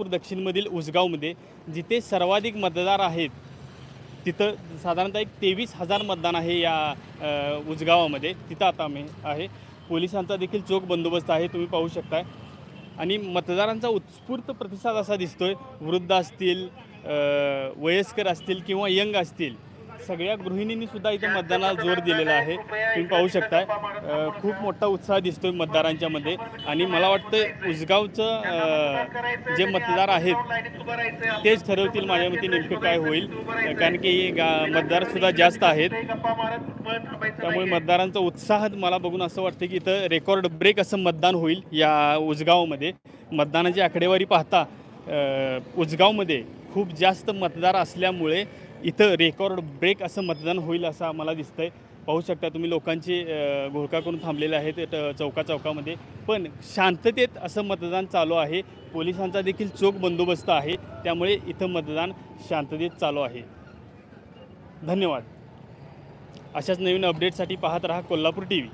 कोल्हापूर दक्षिणमधील उसगावमध्ये जिथे सर्वाधिक मतदार आहेत तिथं साधारणतः एक तेवीस हजार मतदान आहे या उसगावामध्ये. तिथं आता आम्ही आहे. पोलिसांचा देखील चोख बंदोबस्त आहे तुम्ही पाहू शकताय. आणि मतदारांचा उत्स्फूर्त प्रतिसाद असा दिसतोय. वृद्ध असतील वयस्कर असतील किंवा यंग असतील सगळ्या गृहिणींनी सुद्धा इथं मतदानाला जोर दिलेला आहे. तुम्ही पाहू शकताय. खूप मोठा उत्साह दिसतोय मतदारांच्या मध्ये. आणि मला वाटतं उसगावचं जे मतदार आहेत तेच ठरवतील माझ्या मते नेमकं काय होईल. कारण की गा मतदार सुद्धा जास्त आहेत. त्यामुळे मतदारांचा उत्साह मला बघून असं वाटतं की इथं रेकॉर्ड ब्रेक असं मतदान होईल या उसगावमध्ये. मतदानाची आकडेवारी पाहता उसगावमध्ये उजगावमध्ये खूप जास्त मतदार असल्यामुळे इथं रेकॉर्ड ब्रेक असं मतदान होईल असं आम्हाला दिसतंय. पाहू शकता तुम्ही लोकांची घोळका करून थांबलेले आहेत चौका चौकामध्ये पण शांततेत असं मतदान चालू आहे. पोलिसांचा देखील चोख बंदोबस्त आहे. त्यामुळे इथं मतदान शांततेत चालू आहे. धन्यवाद. अशाच नवीन अपडेटसाठी पाहत रहा कोल्हापूर टी व्ही